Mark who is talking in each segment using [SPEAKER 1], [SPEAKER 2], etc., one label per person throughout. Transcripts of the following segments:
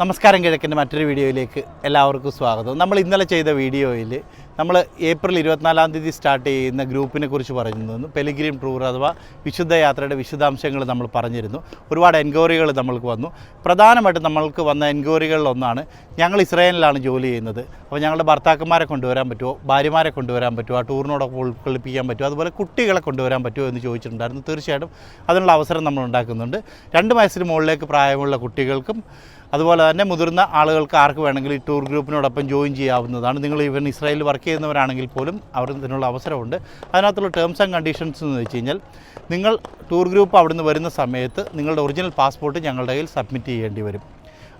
[SPEAKER 1] നമസ്കാരം കിഴക്കിന്റെ മറ്റൊരു വീഡിയോയിലേക്ക് എല്ലാവർക്കും സ്വാഗതം. നമ്മൾ ഇന്നലെ ചെയ്ത വീഡിയോയിൽ നമ്മൾ ഏപ്രിൽ ഇരുപത്തിനാലാം തീയതി സ്റ്റാർട്ട് ചെയ്യുന്ന ഗ്രൂപ്പിനെ കുറിച്ച് പറഞ്ഞിരുന്നു പെലിഗ്രീം ടൂർ അഥവാ വിശുദ്ധ യാത്രയുടെ വിശദാംശങ്ങൾ നമ്മൾ പറഞ്ഞിരുന്നു. ഒരുപാട് എൻക്വയറികൾ നമ്മൾക്ക് വന്നു. പ്രധാനമായിട്ടും നമ്മൾക്ക് വന്ന എൻക്വയറികളിലൊന്നാണ് ഞങ്ങൾ ഇസ്രായേലിലാണ് ജോലി ചെയ്യുന്നത്. അപ്പോൾ ഞങ്ങളുടെ ഭർത്താക്കന്മാരെ കൊണ്ടുവരാൻ പറ്റുമോ? ഭാര്യമാരെ കൊണ്ടുവരാൻ പറ്റുമോ? ആ ടൂറിനോടൊപ്പം ഉൾക്കൊള്ളിപ്പിക്കാൻ പറ്റുമോ? അതുപോലെ കുട്ടികളെ കൊണ്ടുവരാൻ പറ്റുമോ എന്ന് ചോദിച്ചിട്ടുണ്ടായിരുന്നു. തീർച്ചയായിട്ടും അതിനുള്ള അവസരം നമ്മൾ ഉണ്ടാക്കുന്നുണ്ട്. രണ്ട് വയസ്സിന് മുകളിലേക്ക് പ്രായമുള്ള കുട്ടികൾക്കും അതുപോലെ തന്നെ മുതിർന്ന ആളുകൾക്ക് ആർക്ക് വേണമെങ്കിലും ഈ ടൂർ ഗ്രൂപ്പിനോടൊപ്പം ജോയിൻ ചെയ്യാവുന്നതാണ്. നിങ്ങൾ ഇവൻ ഇസ്രായേലിൽ വർക്ക് ചെയ്യുന്നവരാണെങ്കിൽ പോലും അവർക്ക് ഇതിനുള്ള അവസരമുണ്ട്. അതിനകത്തുള്ള ടേംസ് ആൻഡ് കണ്ടീഷൻസ് എന്ന് വെച്ച് കഴിഞ്ഞാൽ നിങ്ങൾ ടൂർ ഗ്രൂപ്പ് അവിടുന്ന് വരുന്ന സമയത്ത് നിങ്ങളുടെ ഒറിജിനൽ പാസ്പോർട്ട് ഞങ്ങളുടെ കയ്യിൽ സബ്മിറ്റ് ചെയ്യേണ്ടി വരും.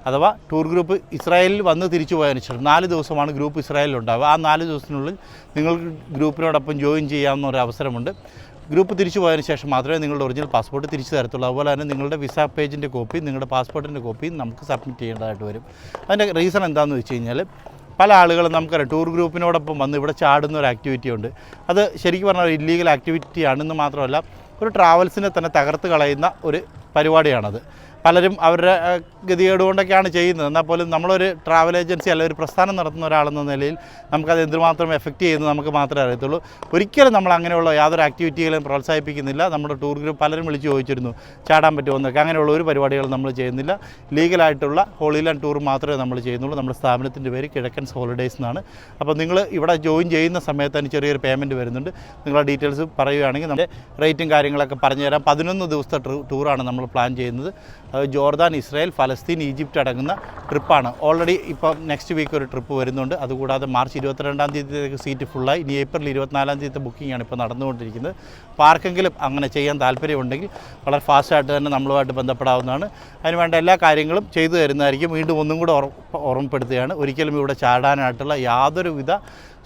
[SPEAKER 1] അഥവാ ടൂർ ഗ്രൂപ്പ് ഇസ്രായേലിൽ വന്ന് തിരിച്ചു പോയതിനു ശേഷം നാല് ദിവസമാണ് ഗ്രൂപ്പ് ഇസ്രായേലിൽ ഉണ്ടാവുക. ആ നാല് ദിവസത്തിനുള്ളിൽ നിങ്ങൾ ഗ്രൂപ്പിനോടൊപ്പം ജോയിൻ ചെയ്യാവുന്ന ഒരു അവസരമുണ്ട്. ഗ്രൂപ്പ് തിരിച്ചു പോയതിനു ശേഷം മാത്രമേ നിങ്ങളുടെ ഒറിജിനൽ പാസ്പോർട്ട് തിരിച്ചു തരത്തുള്ളൂ. അതുപോലെ തന്നെ നിങ്ങളുടെ വിസ പേജിന്റെ കോപ്പി നിങ്ങളുടെ പാസ്പോർട്ടിന്റെ കോപ്പി നമുക്ക് സബ്മിറ്റ് ചെയ്യേണ്ടതായിട്ട് വരും. അതിന്റെ റീസൺ എന്താണെന്ന് വെച്ച് കഴിഞ്ഞാൽ പല ആളുകളും നമുക്കറിയാം. ടൂർ ഗ്രൂപ്പിനോടൊപ്പം വന്ന് ഇവിടെ ചാടുന്ന ഒരു ആക്ടിവിറ്റി ഉണ്ട്. അത് ശരിക്കും പറഞ്ഞാൽ ഒരു ഇല്ലീഗൽ ആക്ടിവിറ്റി ആണെന്ന് മാത്രമല്ല ഒരു ട്രാവൽസിനെ തന്നെ തകർത്ത് കളയുന്ന ഒരു പരിപാടിയാണത്. പലരും അവരുടെ ഗതികേട് കൊണ്ടൊക്കെയാണ് ചെയ്യുന്നത്. എന്നാൽ പോലും നമ്മളൊരു ട്രാവൽ ഏജൻസി അല്ലെങ്കിൽ ഒരു പ്രസ്ഥാനം നടത്തുന്ന ഒരാളെന്ന നിലയിൽ നമുക്കത് എന്തുമാത്രം എഫക്റ്റ് ചെയ്യുന്നത് നമുക്ക് മാത്രമേ അറിയത്തുള്ളൂ. ഒരിക്കലും നമ്മൾ അങ്ങനെയുള്ള യാതൊരു ആക്ടിവിറ്റികളും പ്രോത്സാഹിപ്പിക്കുന്നില്ല. നമ്മുടെ ടൂർ ഗ്രൂപ്പ് പലരും വിളിച്ച് ചോദിച്ചിരുന്നു ചാടാൻ പറ്റുമോ? എന്നൊക്കെ. അങ്ങനെയുള്ള ഒരു പരിപാടികൾ നമ്മൾ ചെയ്യുന്നില്ല. ലീഗലായിട്ടുള്ള ഹോളി ലാൻഡ് ടൂർ മാത്രമേ നമ്മൾ ചെയ്യുന്നുള്ളൂ. നമ്മുടെ സ്ഥാപനത്തിന്റെ പേര് കിഴക്കൻസ് ഹോളിഡേയ്സ് എന്നാണ്. അപ്പോൾ നിങ്ങൾ ഇവിടെ ജോയിൻ ചെയ്യുന്ന സമയത്ത് തന്നെ ചെറിയൊരു പേയ്മെന്റ് വരുന്നുണ്ട്. നിങ്ങളുടെ ഡീറ്റെയിൽസ് പറയുകയാണെങ്കിൽ നമ്മുടെ റേറ്റും കാര്യങ്ങളൊക്കെ പറഞ്ഞുതരാം. പതിനൊന്ന് ദിവസത്തെ ടൂറാണ് നമ്മൾ പ്ലാൻ ചെയ്യുന്നത്. ജോർദാൻ ഇസ്രായേൽ ഫലസ്തീൻ ഈജിപ്റ്റ് അടങ്ങുന്ന ട്രിപ്പാണ്. ഓൾറെഡി ഇപ്പം നെക്സ്റ്റ് വീക്ക് ഒരു ട്രിപ്പ് വരുന്നുണ്ട്. അതുകൂടാതെ മാർച്ച് ഇരുപത്തിരണ്ടാം തീയതിയിലേക്ക് സീറ്റ് ഫുള്ളായി ഇനി ഏപ്രിൽ ഇരുപത്തിനാലാം തീയതി ബുക്കിംഗ് ആണ് ഇപ്പോൾ നടന്നുകൊണ്ടിരിക്കുന്നത്. അപ്പോൾ ആർക്കെങ്കിലും അങ്ങനെ ചെയ്യാൻ താല്പര്യമുണ്ടെങ്കിൽ വളരെ ഫാസ്റ്റായിട്ട് തന്നെ നമ്മളുമായിട്ട് ബന്ധപ്പെടാവുന്നതാണ്. അതിനുവേണ്ട എല്ലാ കാര്യങ്ങളും ചെയ്തു തരുന്നതായിരിക്കും. വീണ്ടും ഒന്നും കൂടെ ഓർമ്മപ്പെടുത്തുകയാണ് ഒരിക്കലും ഇവിടെ ചാടാനായിട്ടുള്ള യാതൊരുവിധ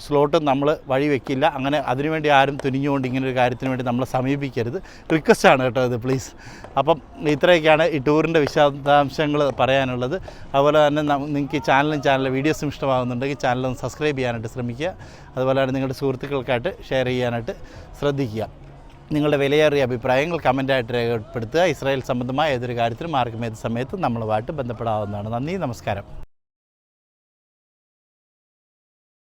[SPEAKER 1] സ്ലോട്ടും നമ്മൾ വഴി വെക്കില്ല. അങ്ങനെ അതിനുവേണ്ടി ആരും തുനിഞ്ഞുകൊണ്ട് ഇങ്ങനെ ഒരു കാര്യത്തിന് വേണ്ടി നമ്മളെ സമീപിക്കരുത്. റിക്വസ്റ്റാണ് കേട്ടോ ഇത് പ്ലീസ് അപ്പം ഇത്രയൊക്കെയാണ് ഈ ടൂറിന്റെ വിശദാംശങ്ങൾ പറയാനുള്ളത്. അതുപോലെ തന്നെ നിങ്ങൾക്ക് ചാനലും ചാനലിലെ വീഡിയോസും ഇഷ്ടമാകുന്നുണ്ടെങ്കിൽ ചാനലൊന്ന് സബ്സ്ക്രൈബ് ചെയ്യാനായിട്ട് ശ്രമിക്കുക. അതുപോലെ തന്നെ നിങ്ങളുടെ സുഹൃത്തുക്കൾക്കായിട്ട് ഷെയർ ചെയ്യാനായിട്ട് ശ്രദ്ധിക്കുക. നിങ്ങളുടെ വിലയേറിയ അഭിപ്രായങ്ങൾ കമന്റായിട്ട് രേഖപ്പെടുത്തുക. ഇസ്രായേൽ സംബന്ധമായ ഏതൊരു കാര്യത്തിലും ആർക്കും ഏത് സമയത്തും നമ്മളുമായിട്ട് ബന്ധപ്പെടാവുന്നതാണ്. നന്ദി നമസ്കാരം.